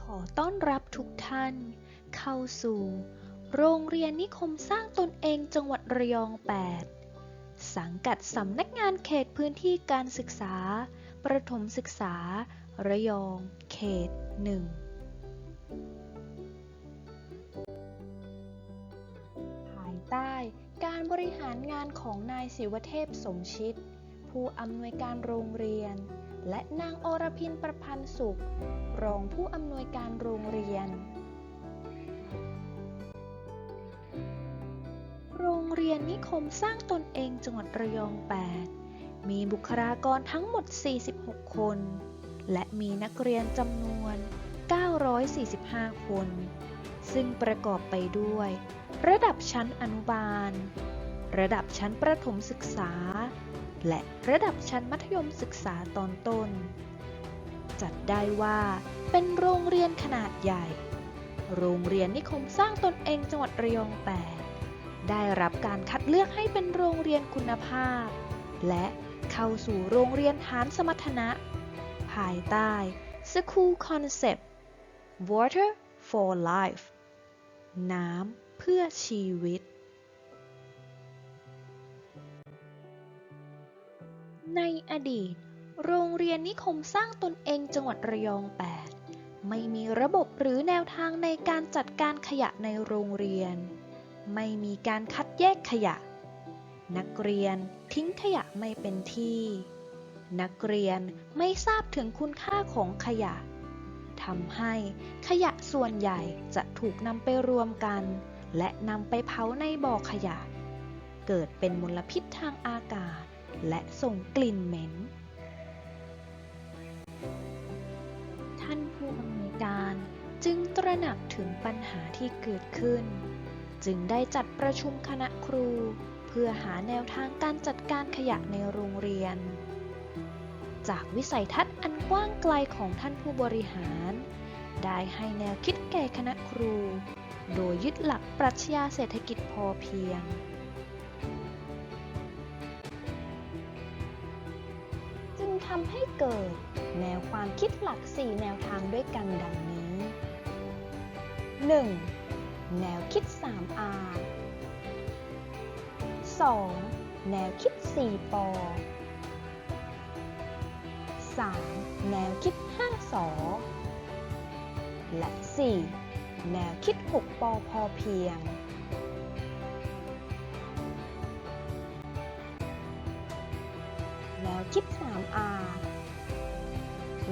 ขอต้อนรับทุกท่าน เข้าสู่ โรงเรียนนิคมสร้างตนเองจังหวัดระยอง 8 สังกัดสำนักงานเขตพื้นที่การศึกษา ประถมศึกษา ระยอง เขต 1 ภายใต้การบริหารงานของนายศิวเทพสมชิต ผู้อำนวยการโรงเรียน และนางอรพินประพันธ์สุข รองผู้อำนวยการโรงเรียน โรงเรียนนิคมสร้างตนเองจังหวัดระยอง 8 มีบุคลากรทั้งหมด 46 คน และมีนักเรียนจำนวน 945 คน ซึ่งประกอบไปด้วย ระดับชั้นอนุบาล ระดับชั้นประถมศึกษา และระดับชั้นมัธยมศึกษาตอนต้น จัดได้ว่าเป็นโรงเรียนขนาดใหญ่ โรงเรียนนิคมสร้างตนเองจังหวัดระยอง8ได้รับการคัดเลือกให้เป็นโรงเรียนคุณภาพ และเข้าสู่โรงเรียนฐานสมรรถนะ ภายใต้ School Concept Water for Life น้ำเพื่อชีวิต ในอดีต โรงเรียนนิคมสร้างตนเองจังหวัดระยอง 8 ไม่มีระบบหรือแนวทางในการจัดการขยะในโรงเรียน ไม่มีการคัดแยกขยะ นักเรียนทิ้งขยะไม่เป็นที่ นักเรียนไม่ทราบถึงคุณค่าของขยะทำให้ขยะส่วนใหญ่จะถูกนำไปรวมกัน และนำไปเผาในบ่อขยะ เกิดเป็นมลพิษทางอากาศ และส่งกลิ่นเหม็น ท่านผู้อำนวยการจึงตระหนักถึงปัญหาที่เกิดขึ้น จึงได้จัดประชุมคณะครู เพื่อหาแนวทางการจัดการขยะในโรงเรียน จากวิสัยทัศน์อันกว้างไกลของท่านผู้บริหาร ได้ให้แนวคิดแก่คณะครู โดยยึดหลักปรัชญาเศรษฐกิจพอเพียง ทำให้เกิด แนวความคิดหลัก 4 แนวทางด้วยกันดังนี้ 1. แนวคิด 3R 2. แนวคิด 4ป 3. แนวคิด 5 สอ และ 4. แนวคิด 6ปพอเพียง คิด 3R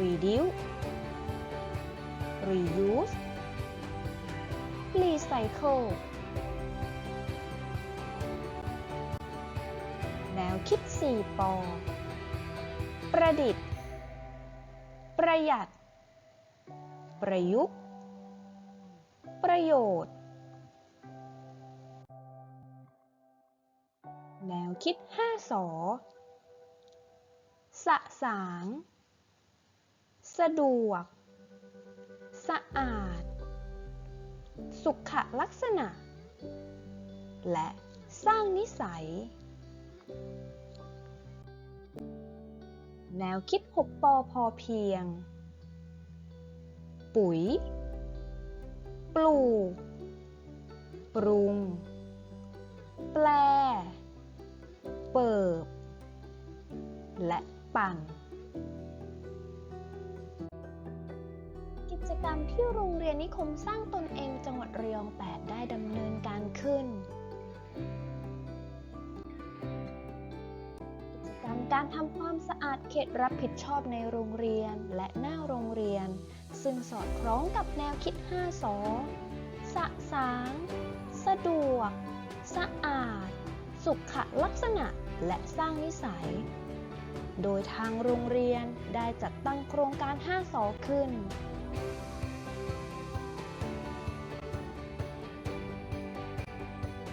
Reduce Reuse Recycle แนวคิด 4 ปอ ประดิษฐ์ ประหยัด ประยุกต์ ประโยชน์ แนวคิด 5 สอ สะสาง สะดวก สะอาด สุขลักษณะ และสร้างนิสัย แนวคิด 6 ปอพอเพียง ปุ๋ย ปลูก ปรุง แปล เปิบและ ปั่นกิจกรรมที่โรงเรียนนิคมสร้างตนเองจังหวัดระยอง 8 ได้ดำเนินการขึ้น กิจกรรมการทำความสะอาดเขตรับผิดชอบในโรงเรียนและหน้าโรงเรียน ซึ่งสอดคล้องกับแนวคิด 5สอสะสาง สะดวก สะอาด สุขลักษณะและสร้างนิสัย โดยทางโรงเรียนได้จัดตั้งโครงการ 5สอขึ้น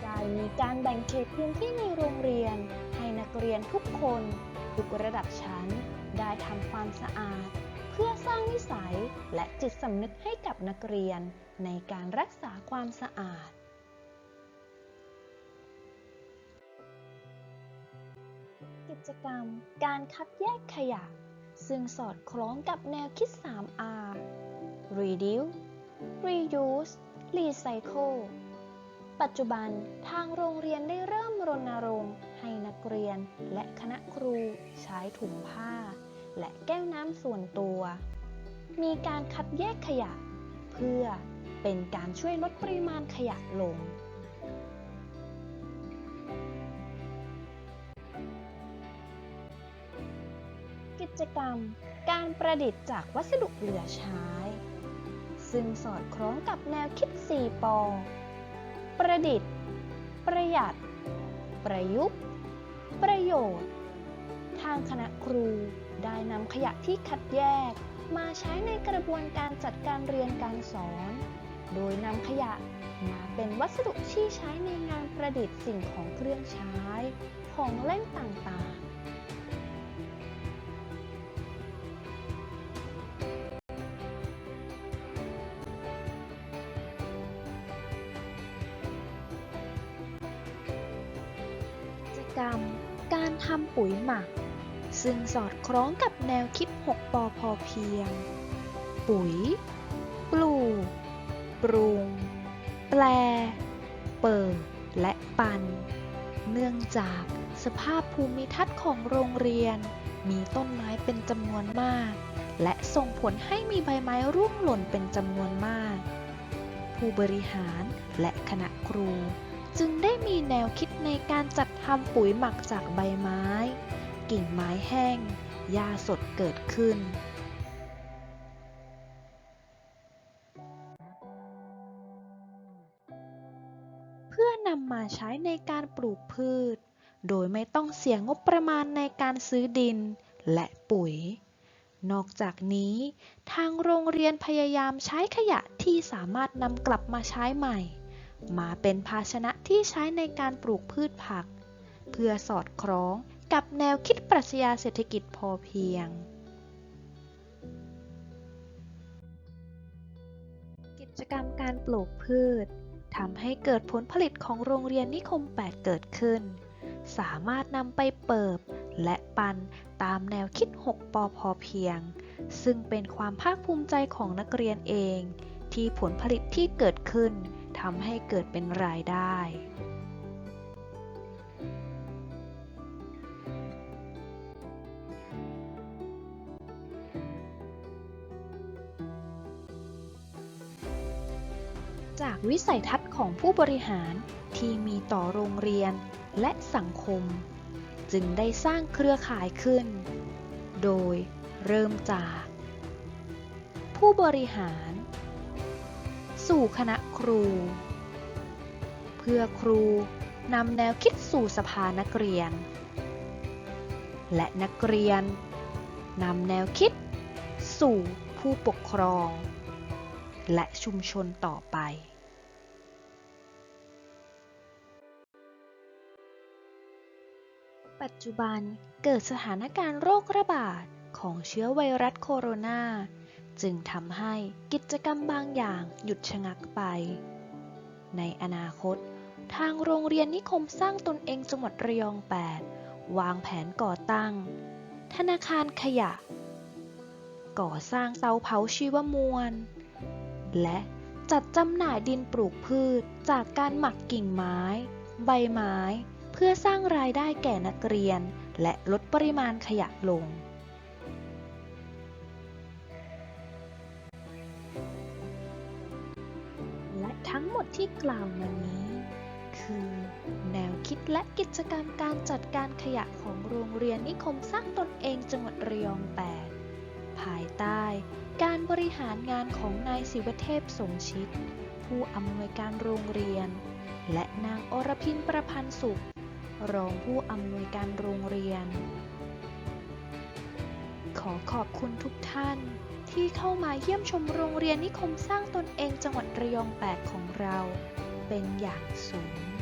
ได้มีการแบ่งเขตพื้นที่ในโรงเรียน ให้นักเรียนทุกคนทุกระดับชั้น ได้ทำความสะอาด เพื่อสร้างนิสัยและจิตสำนึกให้กับนักเรียนในการรักษาความสะอาด จกรรม การคัดแยกขยะ ซึ่งสอดคล้องกับแนวคิด 3R Reduce Reuse Recycle ปัจจุบันทางโรงเรียนได้เริ่มรณรงค์ ให้นักเรียนและคณะครูใช้ถุงผ้า และแก้วน้ำส่วนตัว มีการคัดแยกขยะ เพื่อเป็นการช่วยลดปริมาณขยะลง กิจกรรม การประดิษฐ์จากวัสดุเหลือใช้ ซึ่งสอดคล้องกับแนวคิด 4 ปอ ประดิษฐ์ ประหยัด ประยุกต์ ประโยชน์ ทางคณะครูได้นำขยะที่คัดแยก มาใช้ในกระบวนการจัดการเรียนการสอน โดยนำขยะมาเป็นวัสดุที่ใช้ในงานประดิษฐ์สิ่งของเครื่องใช้ ของเล่นต่างๆ กรรม การทำปุ๋ยหมัก ซึ่งสอดคล้องกับแนวคิด 6 ปอพอเพียง ปุ๋ย ปลูก ปรุง แปล เปิด และปัน เนื่องจากสภาพภูมิทัศน์ของโรงเรียน มีต้นไม้เป็นจำนวนมาก และส่งผลให้มีใบไม้ร่วงหล่นเป็นจำนวนมาก ผู้บริหารและคณะครูจึงได้มีแนวคิด ในการจัดทำปุ๋ยหมักจากใบไม้ กิ่งไม้แห้งหญ้าสดเกิดขึ้น เพื่อนำมาใช้ในการปลูกพืช โดยไม่ต้องเสียงบประมาณในการซื้อดินและปุ๋ย นอกจากนี้ ทางโรงเรียนพยายามใช้ขยะที่สามารถนำกลับมาใช้ใหม่ มาเป็นภาชนะที่ใช้ในการปลูกพืชผัก เพื่อสอดคล้องกับแนวคิดปรัชญาเศรษฐกิจพอเพียง กิจกรรมการปลูกพืชทำให้เกิดผลผลิตของโรงเรียนนิคม 8 เกิดขึ้น สามารถนำไปเปิบและปันตามแนวคิด 6 ปอพอเพียง ซึ่งเป็นความภาคภูมิใจของนักเรียนเอง ที่ผลผลิตที่เกิดขึ้น ทำให้เกิดเป็นรายได้ จากวิสัยทัศน์ของผู้บริหารที่มีต่อโรงเรียนและสังคม จึงได้สร้างเครือข่ายขึ้น โดยเริ่มจาก ผู้บริหาร สู่คณะครู เพื่อครูนำแนวคิดสู่สภานักเรียน และนักเรียนนำแนวคิด สู่ผู้ปกครอง และชุมชนต่อไปปัจจุบันเกิดสถานการณ์โรคระบาดของเชื้อไวรัสโคโรนา จึงทำให้กิจกรรมบางอย่างหยุดชะงักไป ในอนาคต ทางโรงเรียนนิคมสร้างตนเองจังหวัดระยอง 8 วางแผนก่อตั้ง ธนาคารขยะ ก่อสร้างเตาเผาชีวมวล และจัดจำหน่ายดินปลูกพืชจากการหมักกิ่งไม้ ใบไม้ เพื่อสร้างรายได้แก่นักเรียน และลดปริมาณขยะลง ทั้งหมดที่กล่าวมานี้ คือแนวคิดและกิจกรรมการจัดการขยะของโรงเรียนนิคมสร้างตนเองจังหวัดระยอง 8 ภายใต้การบริหารงานของนายศิวเทพสมชิต ผู้อำนวยการโรงเรียน และนางอรพินประพันธ์สุข รองผู้อำนวยการโรงเรียน ขอขอบคุณทุกท่าน ที่เข้ามาเยี่ยมชมโรงเรียนนิคมสร้างตนเองจังหวัดระยอง 8 ของเรา เป็นอย่างสูง